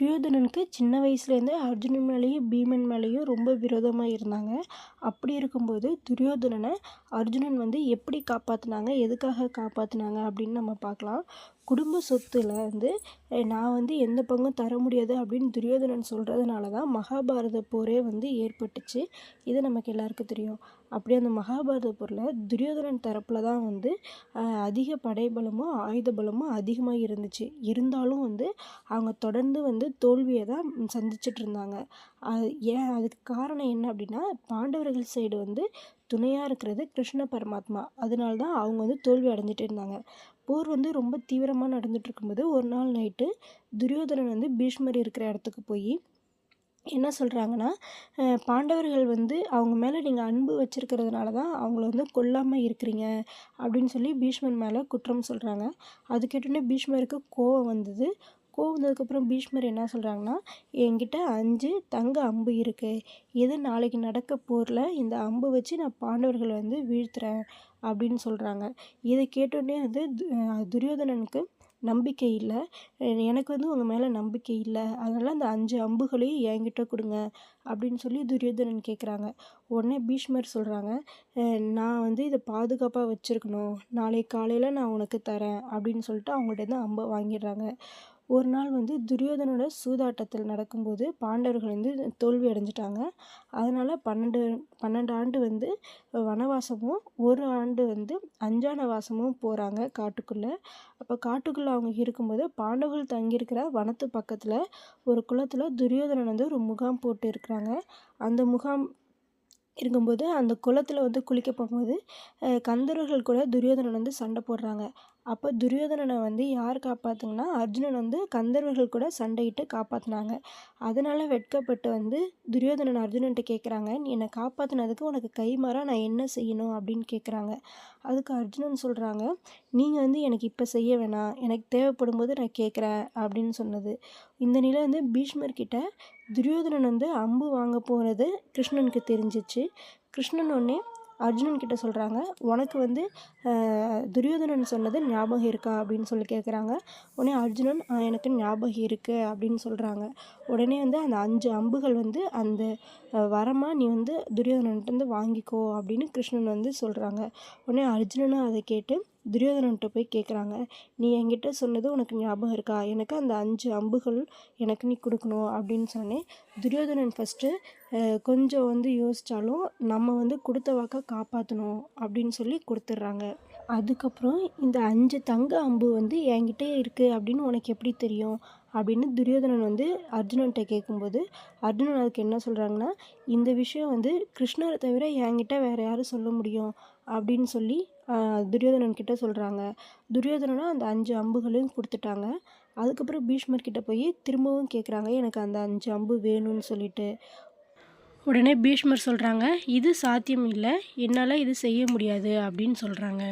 துரியோதனனுக்கு சின்ன வயசுலேருந்தே அர்ஜுனன் மேலேயும் பீமன் மேலேயும் ரொம்ப விரோதமாக இருந்தாங்க. அப்படி இருக்கும்போது துரியோதனனை அர்ஜுனன் வந்து எப்படி காப்பாற்றினாங்க எதுக்காக காப்பாற்றினாங்க அப்படின்னு நம்ம பார்க்கலாம். குடும்ப சொத்துல வந்து நான் வந்து எந்த பங்கும் தர முடியாது அப்படின்னு துரியோதனன் சொல்கிறதுனால தான் மகாபாரத போரே வந்து ஏற்பட்டுச்சு. இது நமக்கு எல்லாருக்கும் தெரியும். அப்படி அந்த மகாபாரத போரில் துரியோதனன் தரப்பில் தான் வந்து அதிக படைபலமும் ஆயுத பலமும் அதிகமாக இருந்துச்சு. இருந்தாலும் வந்து அவங்க தொடர்ந்து வந்து தோல்வியை தான் சந்திச்சுட்டு இருந்தாங்க. அது ஏன் அதுக்கு காரணம் என்ன அப்படின்னா பாண்டவர்கள் சைடு வந்து துணையாக இருக்கிறது கிருஷ்ண பரமாத்மா. அதனால தான் அவங்க வந்து தோல்வி அடைஞ்சிட்டு இருந்தாங்க. போர் வந்து ரொம்ப தீவிரமாக நடந்துட்டு இருக்கும்போது ஒரு நாள் நைட்டு துரியோதனன் வந்து பீஷ்மர் இருக்கிற இடத்துக்கு போய் என்ன சொல்கிறாங்கன்னா பாண்டவர்கள் வந்து அவங்க மேலே நீங்கள் அன்பு வச்சுருக்கிறதுனால தான் அவங்கள வந்து கொல்லாமல் இருக்கிறீங்க அப்படின்னு சொல்லி பீஷ்மன் மேலே குற்றம் சொல்கிறாங்க அது கேட்டோன்னே பீஷ்மருக்கு கோவம் வந்தது. கோவந்ததுக்கப்புறம் பீஷ்மர் என்ன சொல்கிறாங்கன்னா என்கிட்ட அஞ்சு தங்க அம்பு இருக்குது இது நாளைக்கு நடக்க போரில் இந்த அம்பு வச்சு நான் பாண்டவர்களை வந்து வீழ்த்துறேன் அப்படின்னு சொல்கிறாங்க இதை கேட்டோடனே வந்து துரியோதனனுக்கு நம்பிக்கை இல்லை. எனக்கு வந்து உங்கள் மேலே நம்பிக்கை இல்லை. அதனால் அந்த அஞ்சு அம்புகளையும் என்கிட்ட கொடுங்க அப்படின்னு சொல்லி துரியோதனன் கேட்குறாங்க உடனே பீஷ்மர் சொல்கிறாங்க நான் வந்து இதை பாதுகாப்பாக வச்சுருக்கணும். நாளைக்கு காலையில் நான் உனக்கு தரேன் அப்படின்னு சொல்லிட்டு அவங்கள்ட்ட அம்பை வாங்கிடுறாங்க. ஒரு நாள் வந்து துரியோதனோட சூதாட்டத்தில் நடக்கும்போது பாண்டவர்கள் வந்து தோல்வி அடைஞ்சிட்டாங்க. அதனால் பன்னெண்டு பன்னெண்டு ஆண்டு வந்து வனவாசமும் ஒரு ஆண்டு வந்து அஞ்சான வாசமும் போகிறாங்க காட்டுக்குள்ளே. அப்போ காட்டுக்குள்ளே அவங்க இருக்கும்போது பாண்டவர்கள் தங்கியிருக்கிற வனத்து பக்கத்தில் ஒரு குளத்தில் துரியோதனன் வந்து ஒரு முகாம் போட்டு இருக்கிறாங்க. அந்த முகாம் இருக்கும்போது அந்த குளத்தில் வந்து குளிக்க போகும்போது கந்தர்கள் கூட துரியோதனன் வந்து சண்டை போடுறாங்க. அப்போ துரியோதனனை வந்து யார் காப்பாற்றுங்கன்னா அர்ஜுனன் வந்து கந்தர்வர்கள் கூட சண்டையிட்டு காப்பாற்றினாங்க அதனால் வெட்கப்பட்டு வந்து துரியோதனன் அர்ஜுனன்ட்ட கேட்குறாங்க நீ என்னை காப்பாற்றினதுக்கு உனக்கு கைமாறாக நான் என்ன செய்யணும்? அப்படின்னு கேட்குறாங்க அதுக்கு அர்ஜுனன் சொல்கிறாங்க நீங்கள் வந்து எனக்கு இப்போ செய்ய வேணாம். எனக்கு தேவைப்படும் போது நான் கேட்குறேன் அப்படின்னு சொன்னது. இந்த நிலை வந்து பீஷ்மர்கிட்ட துரியோதனன் வந்து அம்பு வாங்க போகிறது கிருஷ்ணனுக்கு தெரிஞ்சிச்சு. கிருஷ்ணன் ஒன்னே அர்ஜுனன் கிட்ட சொல்கிறாங்க உனக்கு வந்து துரியோதனன் சொன்னது ஞாபகம் இருக்கா? அப்படின்னு சொல்லி கேட்குறாங்க உடனே அர்ஜுனன் எனக்கு ஞாபகம் இருக்குது அப்படின்னு சொல்கிறாங்க உடனே வந்து அந்த அஞ்சு அம்புகள் வந்து அந்த வரமாக நீ வந்து துரியோதனன்ட்டு வாங்கிக்கோ அப்படின்னு கிருஷ்ணன் வந்து சொல்கிறாங்க உடனே அர்ஜுனனும் அதை கேட்டு துரியோதனன்ட்ட போய் கேட்குறாங்க நீ என்கிட்ட சொன்னது உனக்கு ஞாபகம் இருக்கா? எனக்கு அந்த அஞ்சு அம்புகள் எனக்கு நீ கொடுக்கணும் அப்படின்னு சொன்னேன் துரியோதனன் ஃபஸ்ட்டு கொஞ்சம் வந்து யோசித்தாலும் நம்ம வந்து கொடுத்த வாக்கை காப்பாற்றணும் அப்படின்னு சொல்லி கொடுத்துட்றாங்க அதுக்கப்புறம் இந்த அஞ்சு தங்க அம்பு வந்து என்கிட்டே இருக்குது அப்படின்னு உனக்கு எப்படி தெரியும்? அப்படின்னு துரியோதனன் வந்து அர்ஜுனன்கிட்ட கேட்கும்போது அர்ஜுனன் அதுக்கு என்ன சொல்கிறாங்கன்னா இந்த விஷயம் வந்து கிருஷ்ணரை தவிர என்கிட்ட வேறு யாரும் சொல்ல முடியும் அப்படின்னு சொல்லி துரியோதனன் கிட்ட சொல்கிறாங்க துரியோதனனும் அந்த அஞ்சு அம்புகளையும் கொடுத்துட்டாங்க. அதுக்கப்புறம் பீஷ்மர் கிட்ட போய் திரும்பவும் கேட்குறாங்க எனக்கு அந்த அஞ்சு அம்பு வேணும்னு சொல்லிட்டு. உடனே பீஷ்மர் சொல்கிறாங்க இது சாத்தியம் இல்லை என்னால் இது செய்ய முடியாது அப்படின்னு சொல்கிறாங்க